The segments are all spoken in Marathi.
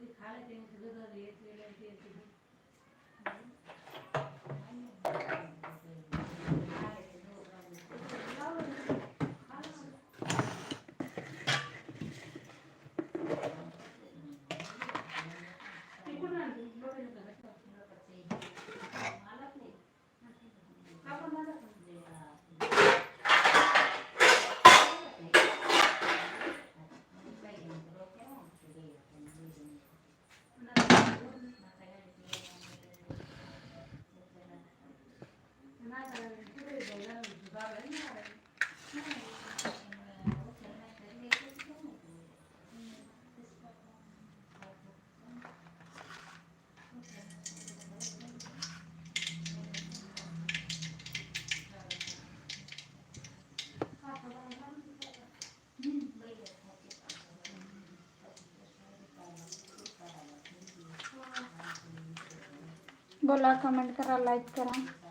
你看了电视了没 बोला कमेंट करा लाईक करा.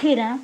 gira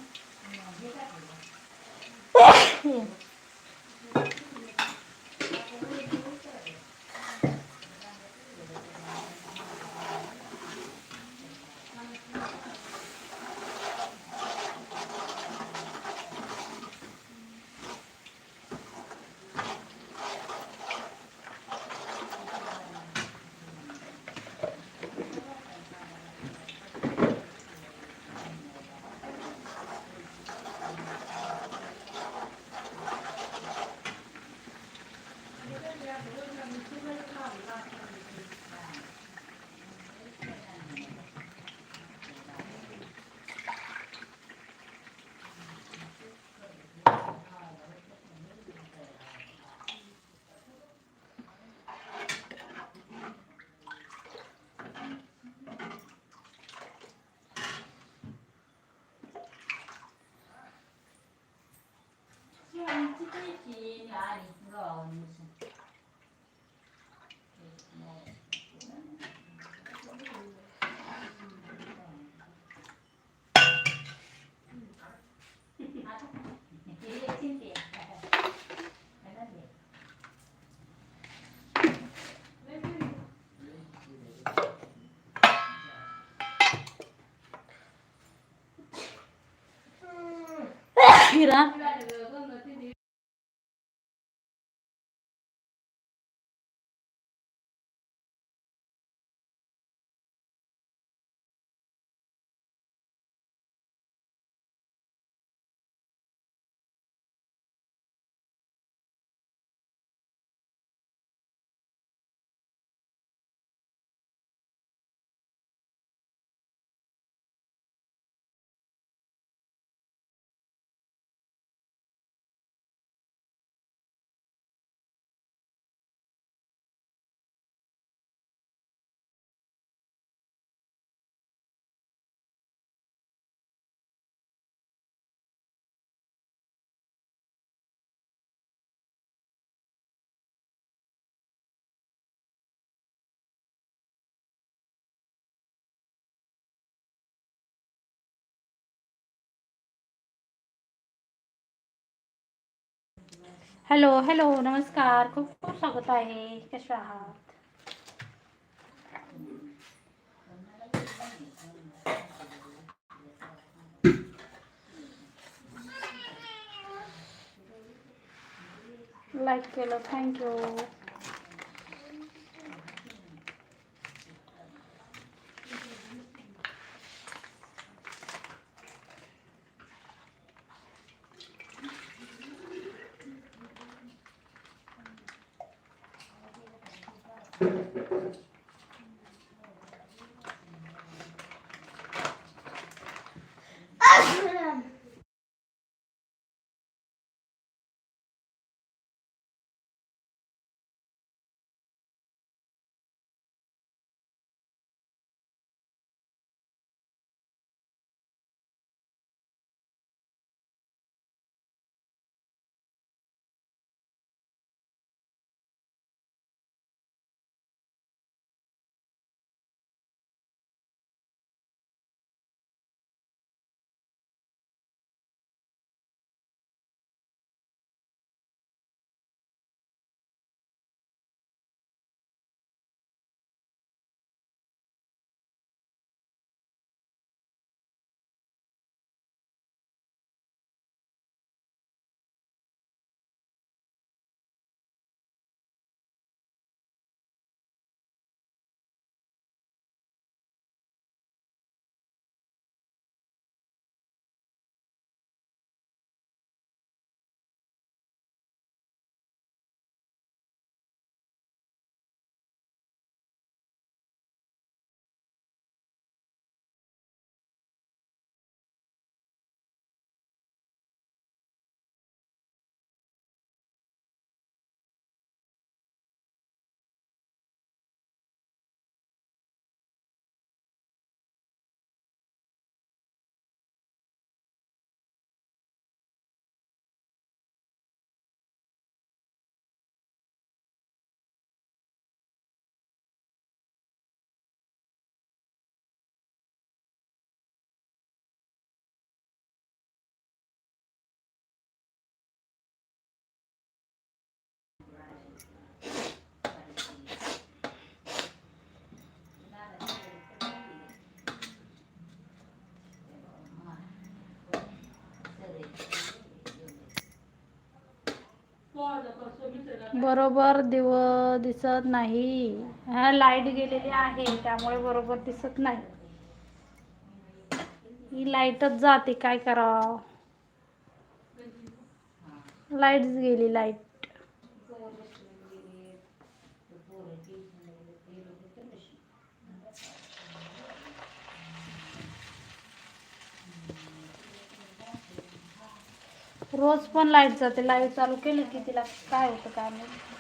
拿着，爷爷先点，奶奶点。来，来。伊拉。हॅलो हॅलो नमस्कार. खूप खूप स्वागत आहे. कसे आहात? लाईक केलं. थँक्यू. बरोबर दिव दिसत नाही. हा लाइट गेलेली आहे त्यामुळे बरोबर दिसत नाही. ही लाईटच जाते काय करावं? लाईटच गेली लाइट. रोज पण लाइट जाते. लाइट चालू केली की तिला काय होतं काय नाही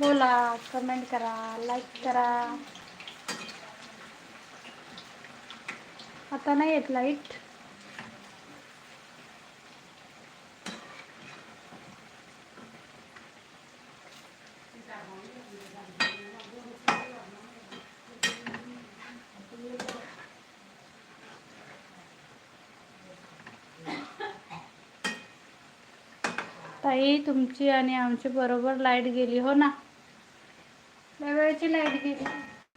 बोला कमेंट करा लाईक करा. आता नाही येत लाइट ताई तुमची आणि आमची बरोबर लाइट गेली हो ना? लय लाइट गेली?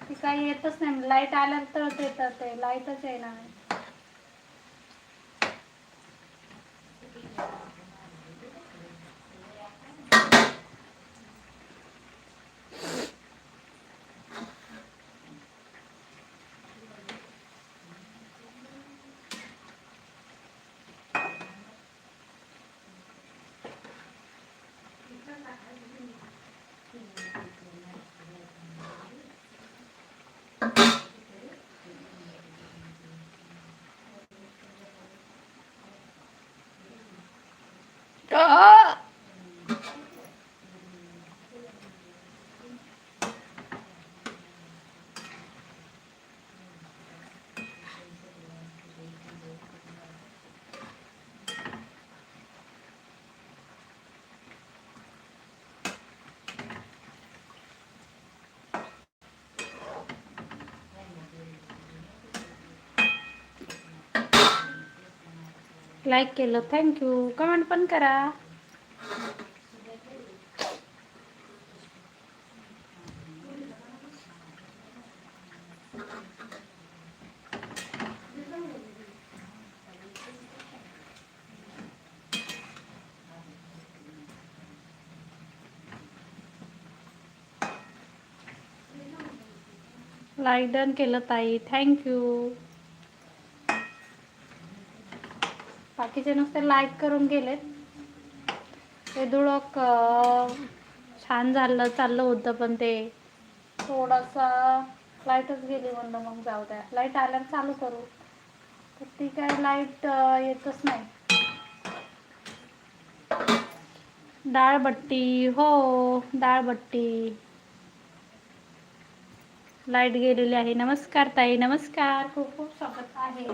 ती काही येतच नाही. लाइट आल्यावर येतात ते. लाईटच येणार नाही लाईक केलं. थँक्यू कमेंट पण करा. लाईक डन केलं ताई. थँक्यू बाकीचे नुसते लाईक करून गेलेत. ते धुळक छान झालं चाललं होतं पण ते. थोडासा लाईटच गेली म्हणलं मग जाऊ द्या. लाइट आल्यावर चालू करू. तर ती काय लाइट येतच नाही. डाळबट्टी हो डाळबट्टी. लाइट गेलेली आहे. नमस्कार ताई नमस्कार. खूप खूप स्वागत आहे.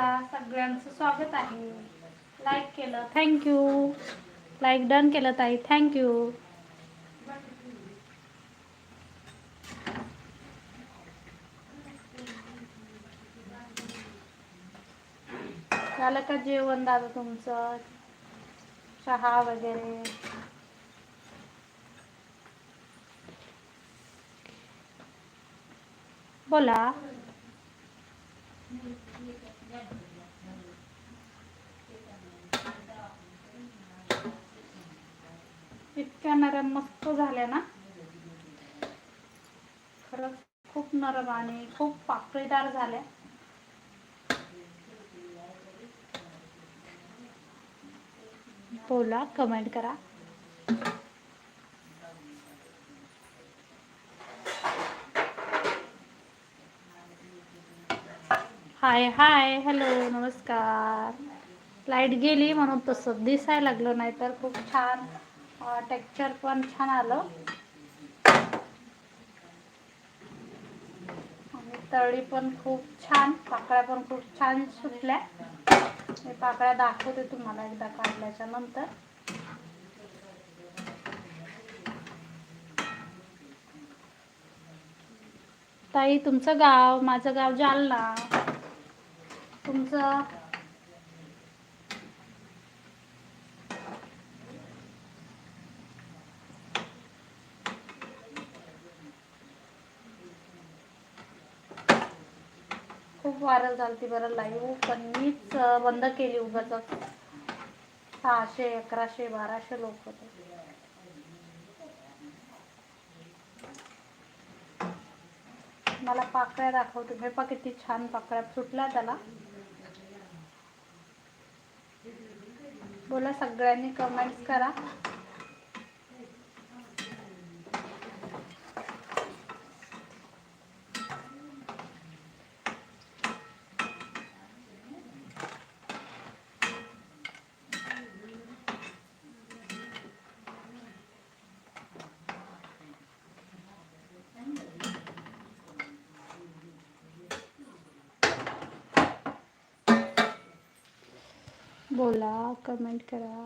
बोला सगळ्यांचं स्वागत आहे. लाईक केलं. थँक्यू लाईक डन केलं ताई. थँक्यू झालं का जेवण दादा तुमचं? चहा वगैरे? बोला. इतक्या नरम मस्त झाल्या ना? खरंच खूप नरम आणि खूप पाकळीदार झाल्या. बोला कमेंट करा. हाय हाय हॅलो नमस्कार. लाइट गेली म्हणून तसं दिसायला लागलं नाही तर खूप छान टेक्स्चर पण छान आलं. आणि तळी पण खूप छान पाकळ्या पण खूप छान सुटल्या. मी पाकळ्या दाखवते तुम्हाला एकदा काढल्याच्या नंतर. ताई तुमचं गाव माझं गाव जालना. तुमचं? खूप व्हायरल झालती बरं लाईव्ह पण मीच बंद केली उगाच. सहाशे अकराशे बाराशे लोक होते. मला पाकळ्या दाखवते. हे पा किती छान पाकळ्या. सुटल्या त्याला. बोला सगळ्यांनी कमेंट्स करा. बोला कमेंट करा.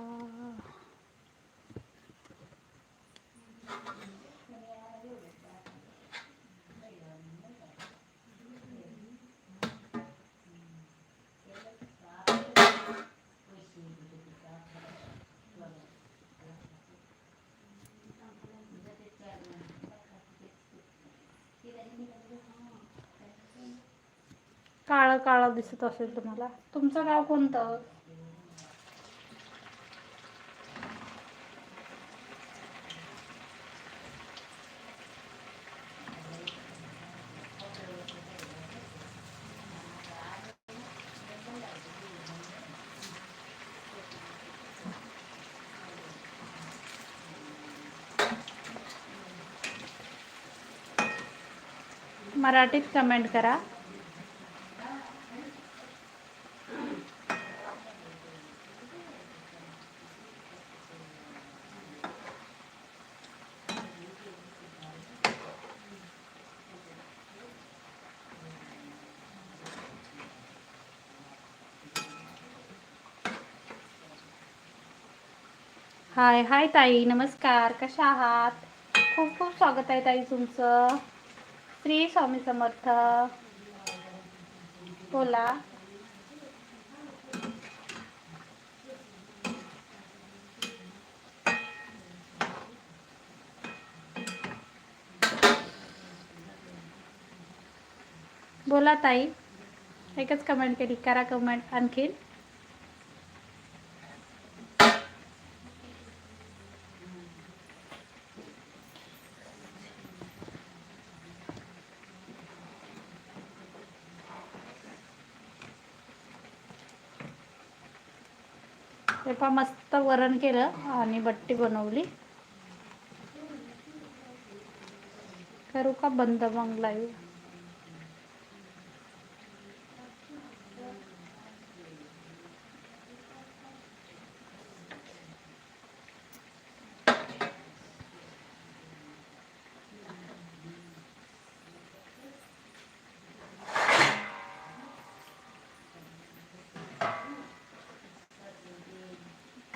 काळं काळं दिसत असेल तुम्हाला. तुमचं गाव कोणतं? मराठीत कमेंट करा. हाय हाय ताई. नमस्कार. कशा आहात? खूप खूप स्वागत आहे ताई तुमचं. श्री स्वामी समर्थ. बोला. बोला ताई. एकच कमेंट केली. करा कमेंट आणखीन. ते मस्त वरण केलं आणि बट्टी बनवली. करू का बंद मग लाईव्ह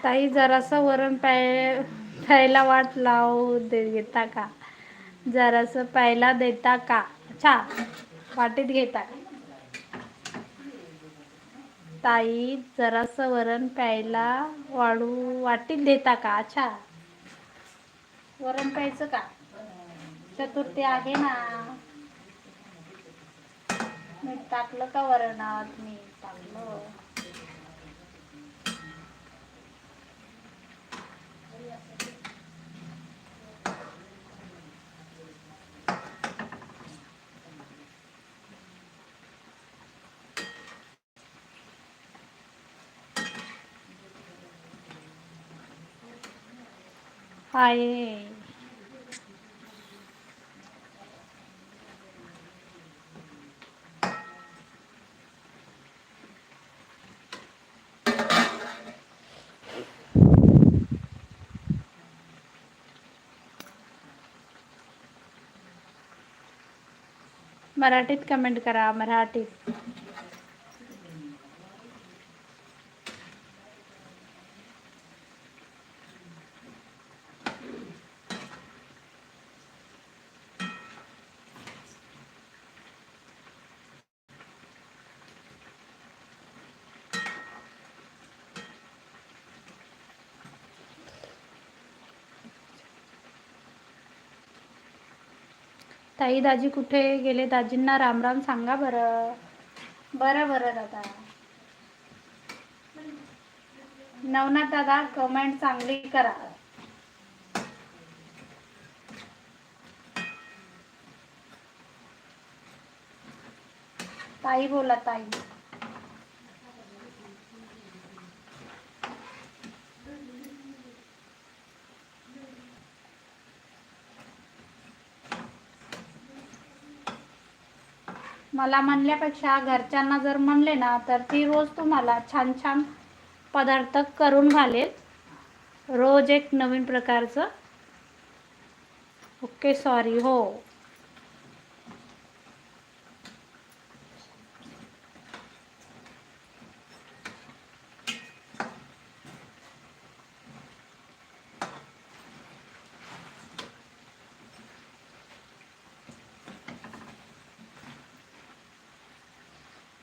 ताई जरासं वरण प्याय प्यायला वाट लावू दे घेता का? जरासं प्यायला देता का? अच्छा वाटीत घेता ताई जरासं वरण प्यायला वाढू वाटीत देता का? अच्छा वरण प्यायचं का? चतुर्थी आहे ना. मीठ टाकलं का वरणात? मीठ टाकलं. आहे. मराठीत कमेंट करा मराठीत. ताई दाजी कुठे गेले? दाजींना राम राम सांगा बरं. बरं बरं दादा. नवनाथ दादा कमेंट चांगली करा. ताई बोला ताई. मला म्हणल्यापेक्षा घरच्यांना जर म्हणले ना तर ती रोज तुम्हाला छान छान पदार्थ करून घालेल. रोज एक नवीन प्रकारचं. ओके सॉरी हो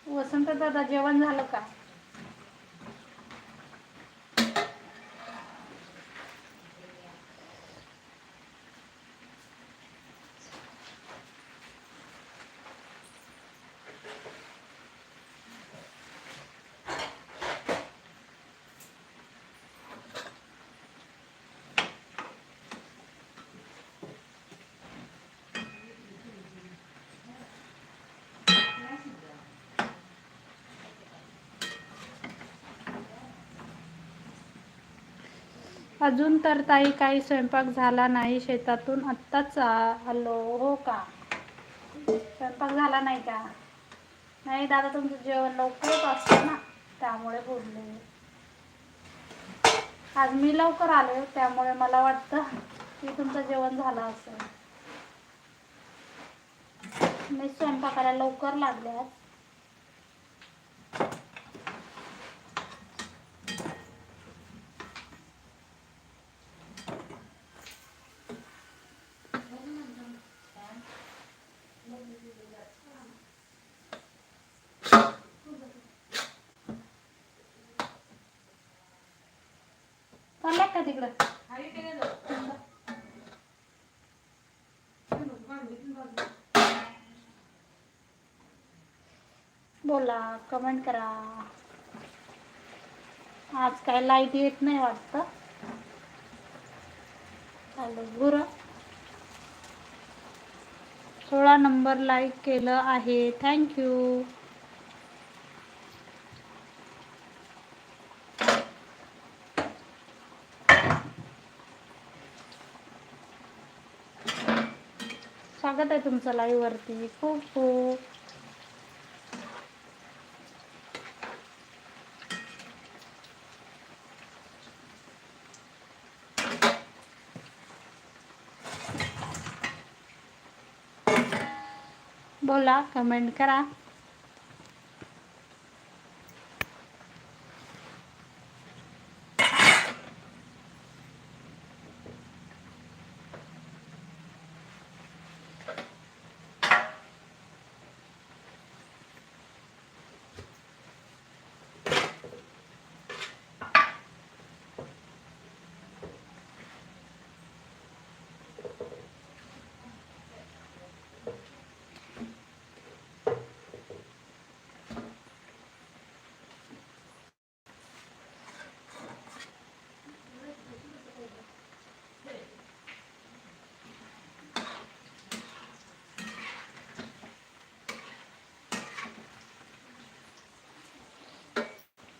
वसंत दादा जेवण झालं का? अजून तर ताई काही स्वयंपाक झाला नाही शेतातून. आत्ताच आलो. हो का? स्वयंपाक झाला नाही का? नाही दादा तुमचं जेवण लवकरच असतं ना? त्यामुळे बोलले आज मी लवकर आले त्यामुळे मला वाटतं की तुमचं जेवण झालं असेल. मी स्वयंपाकाला लवकर लागले आज. तिकडं. बोला कमेंट करा. आज काय लाइट येत नाही वाटतं. चालेल गुरं. सोळा नंबर लाईक केलं आहे. थँक्यू स्वागत आहे तुमचं लाईव्ह वरती. खूप खूप. बोला कमेंट करा.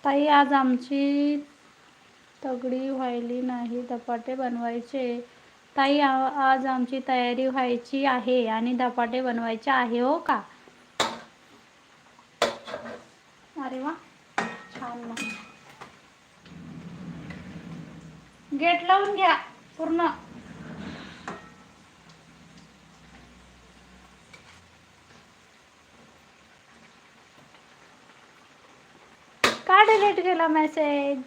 ताई आज आमची तगडी व्हायली नाही धपाटे बनवायचे. ताई आज आमची तयारी व्हायची आहे आणि धपाटे बनवायचे आहे हो का? अरे वा छान ना गेट लावून घ्या पूर्ण का डिलीट केला मेसेज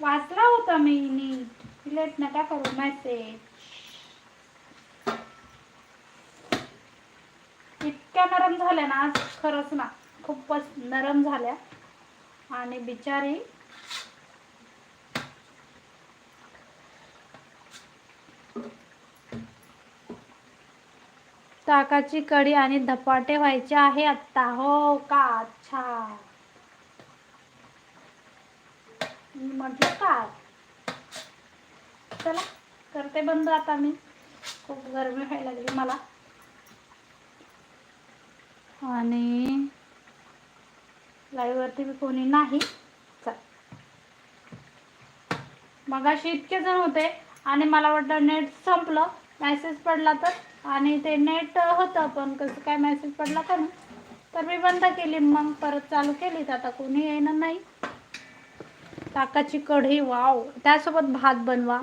वाचला होता मी नीट डिलीट नका करू मेसेज इतक्या नरम झाल्या ना आज खरंच ना. खूपच नरम झाल्या. आणि बिचारी ताकाची कढी आणि धपाटे व्हायचे आहे आत्ता हो का? अच्छा. मी म्हटलं का? चला करते बंद आता मी. खूप गरमी व्हायला लागली मला. आणि लाईव्ह वरती बी कोणी नाही. चल. मगाशी इतके जण होते आणि मला वाटलं नेट संपलं. मेसेज पडला तर आणि ते नेट होतं पण कसं काय मेसेज पडला का ना तर मी बंद केली मग परत चालू केली तर आता कोणी येणार नाही. ताकाची कढी वाव. त्यासोबत भात बनवा.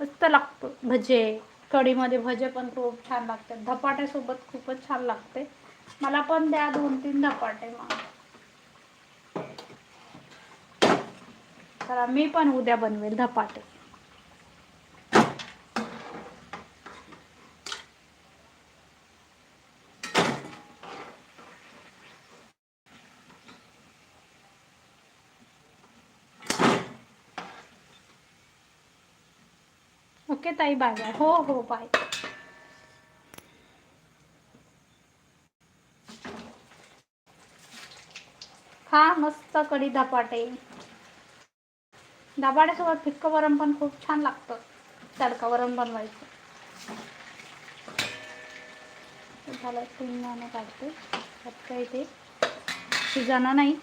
मस्त लागतो भजे. कढीमध्ये भजे पण खूप छान लागतात. धपाट्यासोबत खूपच छान लागते. मला पण द्या दोन तीन धपाटे मग. तर मी पण उद्या बनवेल धपाटे. ओके ताई बाय बाय हो हो बाय हा मस्त कढी धपाटे. धपाट्यासोबत फिक्क वरण पण खूप छान लागतं. तडका वरण बनवायचं. झालं शेंगदाणं काढते. त्यात ते नाही.